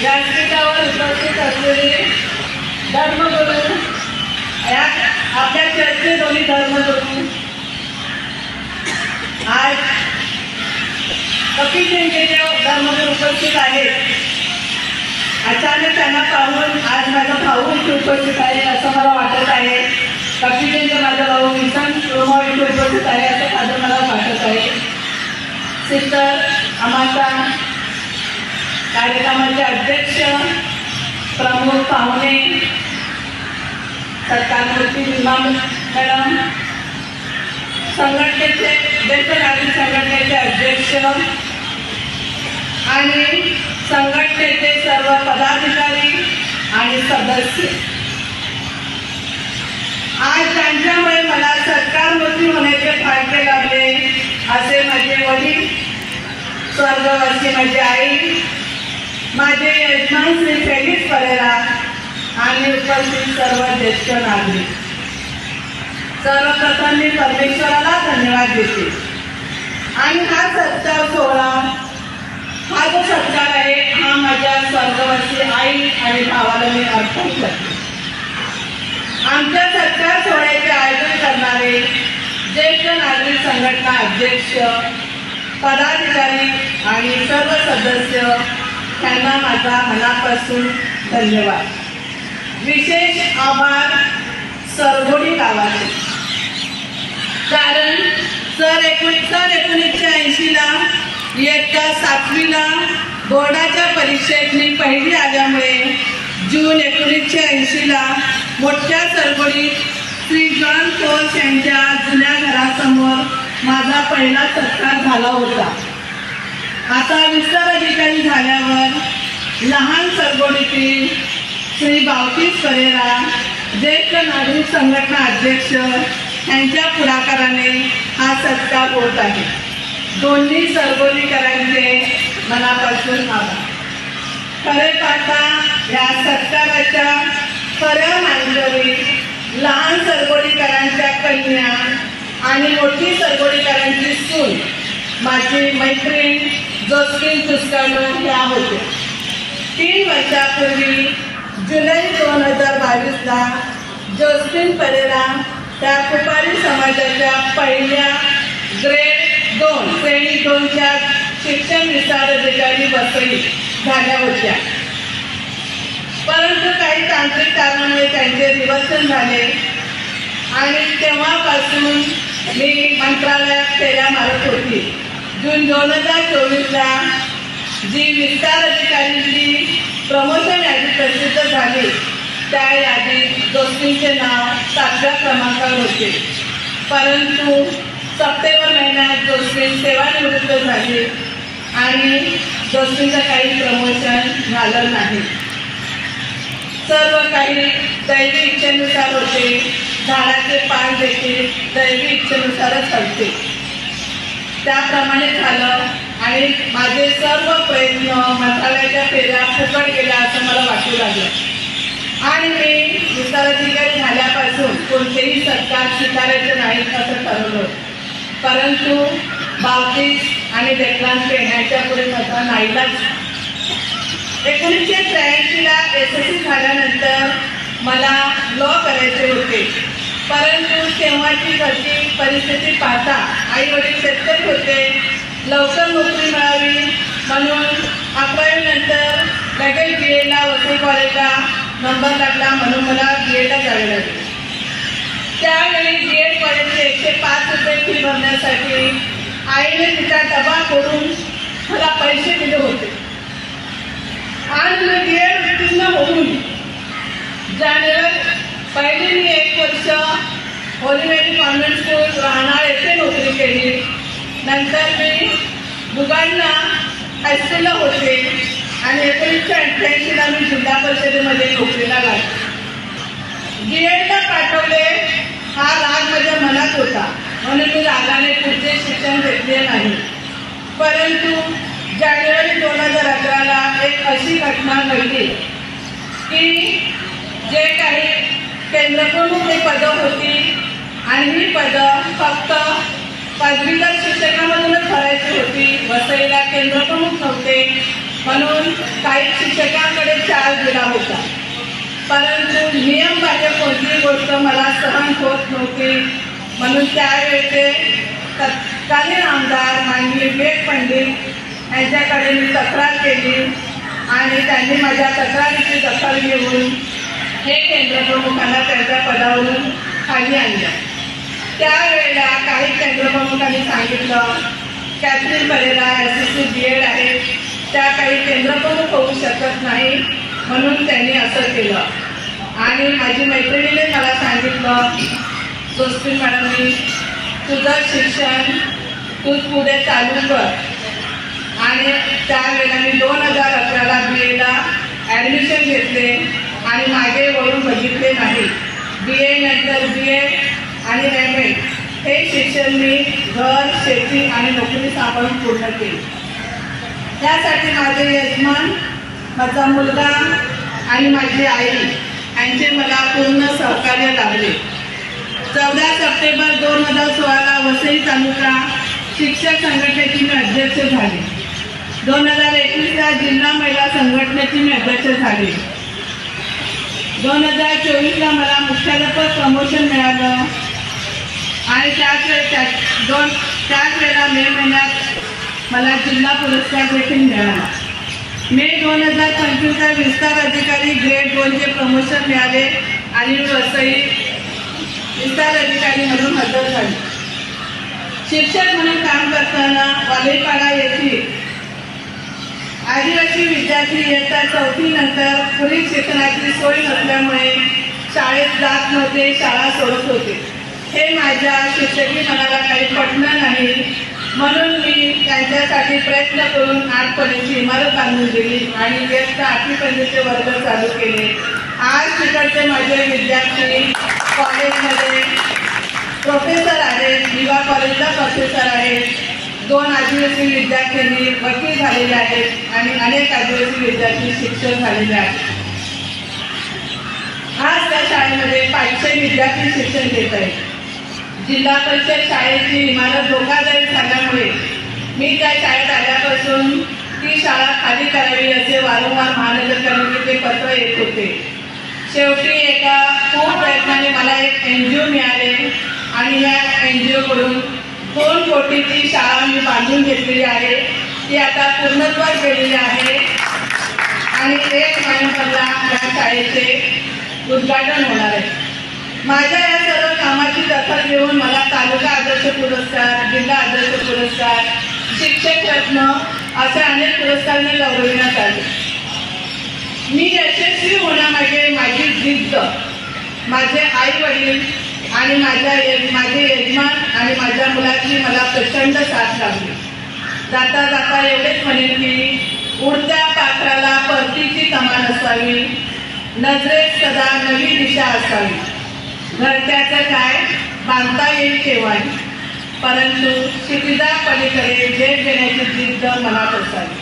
व्यासपीठावर उपस्थित असलेले धर्मगुरू या आपल्या चर्चे दोन्ही धर्मगुरू आज कपिल जयंतीचे धर्मगुरू उपस्थित आहेत. अचानक त्यांना पाहून आज माझा भाऊ इथे उपस्थित आहे असं मला वाटत आहे. कपिल जयंती माझा भाऊ विसन रोमा इथे उपस्थित आहे असं माझं मला वाटत आहे. सिस्टर आम्हाचा कार्यक्रमाचे अध्यक्ष प्रमुख पाहुणे सत्कारमूर्ती विमा मॅडम संघटनेचे ज्येष्ठ नागरिक संघटनेचे अध्यक्ष आणि संघटनेचे सर्व पदाधिकारी आणि सदस्य. आज त्यांच्यामुळे मला सरकारमंत्री होण्याचे फायदे लागले असे माझे वडील स्वर्गवासी माझी आई माझे यजमान श्री फेलिक्स परेरा आणि उपस्थित सर्व ज्येष्ठ नागरिक. सर्वप्रथम मी परमेश्वराला धन्यवाद देते. आणि हा सत्कार सोहळा हा जो सत्कार आहे हा माझ्या स्वर्गवासी आई आणि भावाला मी अर्पण करते. आमच्या सत्कार सोहळ्याचे आयोजन करणारे ज्येष्ठ नागरिक संघटना अध्यक्ष पदाधिकारी आणि सर्व सदस्य त्यांना माझा मनापासून धन्यवाद. विशेष आभार सरगोडी गावाचे. कारण सर एकोणीस सर एकोणीसशे ऐंशीला इयत्ता सातवीला बोर्डाच्या परीक्षेत मी पहिली आल्यामुळे जून एकोणीसशे ऐंशीला मोठ्या सरगोडीत श्री जॉन कोच यांच्या जुन्या घरासमोर माझा पहिला सत्कार झाला होता. आता विस्तार अधिकारी झाल्यावर लहान सरगोडीतील श्री बावतीस परेरा ज्येष्ठ नागरिक संघटना अध्यक्ष यांच्या पुढाकाराने हा सत्कार होत आहे. दोन्ही सरगोलीकरांचे मनापासून आभार. खरे पाहता या सत्काराच्या खऱ्या मांजरी लहान सरगोलीकरांच्या कन्या आणि मोठी सरगोलीकरांची सून माझी मैत्रीण जोस्किन पुस्कानो ह्या होत्या. तीन वर्षापूर्वी जुलै दोन हजार बावीसला जोस्किन परेरा त्या कुपारी समाजाच्या पहिल्या ग्रेड दोन श्रेणी दोनच्या शिक्षण विस्तार अधिकारी झाल्या होत्या. परंतु काही तांत्रिक कारणामुळे त्यांचे निवर्तन झाले आणि तेव्हापासून मी मंत्रालयात फेऱ्या मारत होती. जून दोन हजार चोवीसला जी विस्तार अधिकारीची प्रमोशन यादी प्रसिद्ध झाली त्या यादीत दोस्तींचे नाव सातव्या क्रमांकावर होते. परंतु सप्टेंबर महिन्यात जोशीन सेवानिवृत्त झाली आणि जोशींचं काही प्रमोशन झालं नाही. सर्व काही दैवी इच्छेनुसार होते. झाडाचे पान देखील दैवी इच्छेनुसारच हलते. त्याप्रमाणे झालं. आणि माझे सर्व प्रयत्न मसाल्याच्या फेऱ्या फुकट गेल्या असं मला वाटू लागलं. आणि मी विस्ताराधिकारी झाल्यापासून कोणतेही सरकार स्वीकारायचे नाही असं ठरवलं. परंतु बावतीस आणि डेक्लान पेण्याच्या पुढे माझा नाहीलाच. एकोणीसशे त्र्याऐंशीला एस एस सी झाल्यानंतर मला लॉ करायचे होते. परंतु तेव्हाची घरची परिस्थिती पाहता आई वडील शेतकरी होते. लवकर नोकरी मिळावी म्हणून अकरावीनंतर लगेच बी एडला वसई कॉलेजला नंबर लागला म्हणून मला बी एडला जावे लागले. त्यावेळी बी एड कॉलेजचे एकशे पाच रुपये फी भरण्यासाठी आईने तिचा डबा करून मला पैसे दिले होते. आज मी बी एड उत्तीर्ण होऊन जानेवारी पहिले मी एक वर्ष होलीमेरी कॉन्व्हेंट स्कूल राहणार येथे नोकरी केली. नंतर मी बुगांना हायस्कूलला होते आणि एकोणीसशे अठ्ठ्याऐंशीला मी जिल्हा परिषदेमध्ये नोकरीला लागले. बी एडला पाठवले हा राग माझ्या मनात होता. म्हणून मी रागाने पुढचे शिक्षण घेतले नाही. परंतु जानेवारी दोन हजार अकराला एक अशी घटना घडली की जे काही केंद्रप्रमुख हे पदं होती. आणि ही पदं फक्त पदवीधर शिक्षकामधूनच भरायची होती. वसईला केंद्रप्रमुख नव्हते. म्हणून काही शिक्षकांकडे चार्ज दिला होता. परंतु नियम बाह्य कोणतीही गोष्ट मला सहन होत नव्हती. म्हणून त्यावेळेचे तत्कालीन आमदार माननीय विवेक पंडित यांच्याकडे मी तक्रार केली. आणि त्यांनी माझ्या तक्रारीची दखल घेऊन हे केंद्रप्रमुखांना त्यांच्या पदावरून खाली आणलं. त्यावेळेला काही केंद्रप्रमुखांनी सांगितलं Catherine Pereira S S C B Ed आहे. त्या काही केंद्रप्रमुख होऊ शकत नाही. म्हणून त्यांनी असं केलं. आणि माझी मैत्रिणीने मला सांगितलं जोस्पिन मॅडमनी तुझं शिक्षण तू पुढे चालू कर. आणि त्यावेळेला मी दोन हजार अकराला बी एला ॲडमिशन घेतले. आणि मागे वळून बघितले नाही. बी ए नंतर बी ए आणि एम ए हे शिक्षण मी घर शेती आणि नोकरी सांभाळून पूर्ण केली. त्यासाठी माझे यजमान माझा मुलगा आणि माझी आई यांचे मला पूर्ण सहकार्य लाभले चौदा सप्टेंबर दोन हजार सोळाला वसई तालुका शिक्षक संघटनेची मी अध्यक्ष झाले. दोन हजार एकवीसला जिल्हा महिला संघटनेची मी अध्यक्ष झाले. दोन हजार चोवीसला मला मुख्याध्यापक प्रमोशन मिळालं. आणि त्याच वेळेस त्या दोन त्याच वेळेला मे महिन्यात मला जिल्हा पुरस्कार देखील मिळाला. मे दोन हजार पंचवीसला विस्तार अधिकारी ग्रेड दोनचे प्रमोशन मिळाले आणि वसई विस्तार अधिकारी म्हणून हजर झाले. शिक्षक म्हणून काम करताना वालेपाडा येथील आदिवासी विद्यार्थी इयत्ता चौथी नंतर पुढील शिक्षणाची सोय नसल्यामुळे शाळेत जात नव्हते शाळा सोडत होते. हे माझ्या शिक्षकी मनाला काही पटलं नाही. म्हणून मी त्यांच्यासाठी प्रयत्न करून आठपर्यंतची इमारत बांधून दिली आणि इयत्ता आठवीपर्यंतचे वर्ग चालू केले. आज तिकडचे माझे विद्यार्थी कॉलेजमध्ये प्रोफेसर आहेत युवा कॉलेजला प्रोफेसर आहेत. दोन आदिवासी विद्यार्थ्यांनी वकील झालेले आहेत आणि अनेक आदिवासी विद्यार्थी शिक्षक झालेले आहेत. आज त्या शाळेमध्ये पाचशे विद्यार्थी शिक्षण घेत आहेत. जिल्हा परिषद शाळेची इमारत धोकादायक झाल्यामुळे मी त्या शाळेत आल्यापासून ती शाळा खाली करावी असे वारंवार महानगरपालिकेचे पत्र येत होते. शेवटी एका खूप प्रयत्नाने मला एक एन जी ओ मिळाले आणि या एन जी ओकडून दोन कोटीची शाळा मी बांधून घेतलेली आहे. ती आता पूर्णत्वास गेलेली आहे. आणि एक नोव्हेंबरला या शाळेचे उद्घाटन होणार आहे. माझ्या या सर्व कामाची दखल घेऊन मला तालुका आदर्श पुरस्कार जिल्हा आदर्श पुरस्कार शिक्षक रत्न असे अनेक पुरस्कारांनी गौरविण्यात आले. मी यशस्वी होण्यामागे माझी जिद्द माझे आई वडील आणि माझ्या माझे यजमान आणि माझ्या मुलाची मला प्रचंड साथ लाभली जाता जाता एवढेच म्हणेन की उडत्या पात्राला परतीची कमान असावी नजरेत सदा नवी दिशा असावी. घरट्याचं काय बांधता येईल केव्हाही. परंतु शिकिदा पलीकडे झेप देण्याची जिद्द मनात असावी.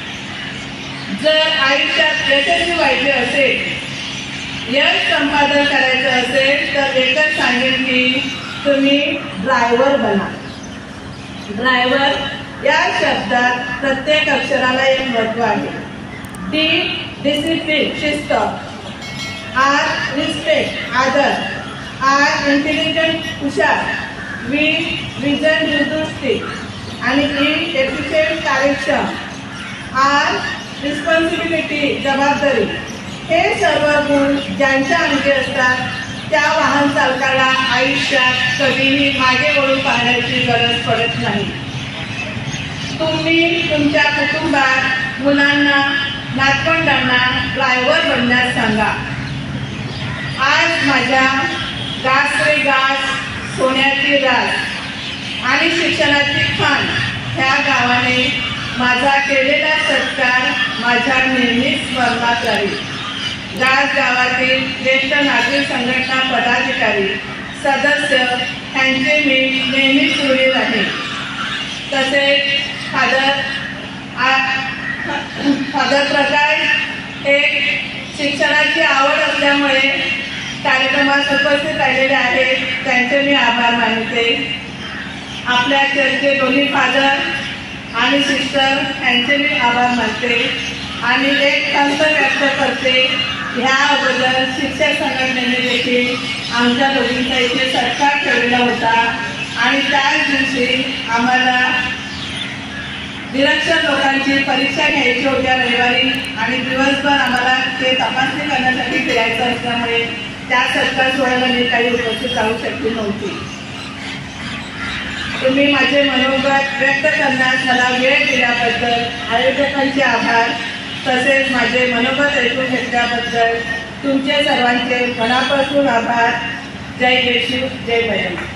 जर आयुष्यात यशस्वी व्हायचे असेल यश संपादन करायचं असेल तर एकच सांगेन की तुम्ही ड्रायव्हर बना. ड्रायव्हर या शब्दात प्रत्येक अक्षराला एक महत्त्व आहे. डी डिसिप्लिन शिस्त. आर रिस्पेक्ट आदर. आर इंटेलिजंट हुशार. वी विजन दुरुस्ती आणि e, ई एफिशियंट कार्यक्षम. आर रिस्पॉन्सिबिलिटी जबाबदारी. हे सर्व गुण ज्यांच्या अंगी असतात त्या वाहन चालकाला आयुष्यात कधीही मागे वळून पाहण्याची गरज पडत नाही. तुम्ही तुमच्या कुटुंबात मुलांना नातवंडांना ड्रायव्हर बनण्यास सांगा. आज माझ्या गास रे गास सोन्याची रास आणि शिक्षणाची खान ह्या गावाने माझा केलेला सत्कार माझ्या नेहमीच स्मरणात राहील. गास गावातील ज्येष्ठ नागरिक संघटना पदाधिकारी सदस्य यांचे मी नेहमीच ऋणी आहे. तसेच फादर फादर प्रकाश हे शिक्षणाची आवड असल्यामुळे कार्यक्रमात उपस्थित राहिलेले आहेत त्यांचे मी आभार मानते. आपल्या चर्चे दोन्ही फादर आणि सिस्टर यांचे मी आभार मानते आणि एक संत व्यक्त करते. ह्या अगोदर शिक्षक संघटनेने देखील आमच्या दोघींचा इथे सत्कार ठेवलेला होता. आणि त्याच दिवशी आम्हाला निरक्षर लोकांची परीक्षा घ्यायची होत्या रविवारी आणि दिवसभर आम्हाला ते तपासणी करण्यासाठी फिरायचं असल्यामुळे त्या सत्कार सोहळ्याला मी काही उपस्थित राहू शकली नव्हती. तुम्ही माझे मनोगत व्यक्त करण्यास मला वेळ दिल्याबद्दल आयोजकांचे आभार. तसेच माझे मनोगत ऐकून घेतल्याबद्दल तुमचे सर्वांचे मनापासून आभार. जय येशू जय भैरव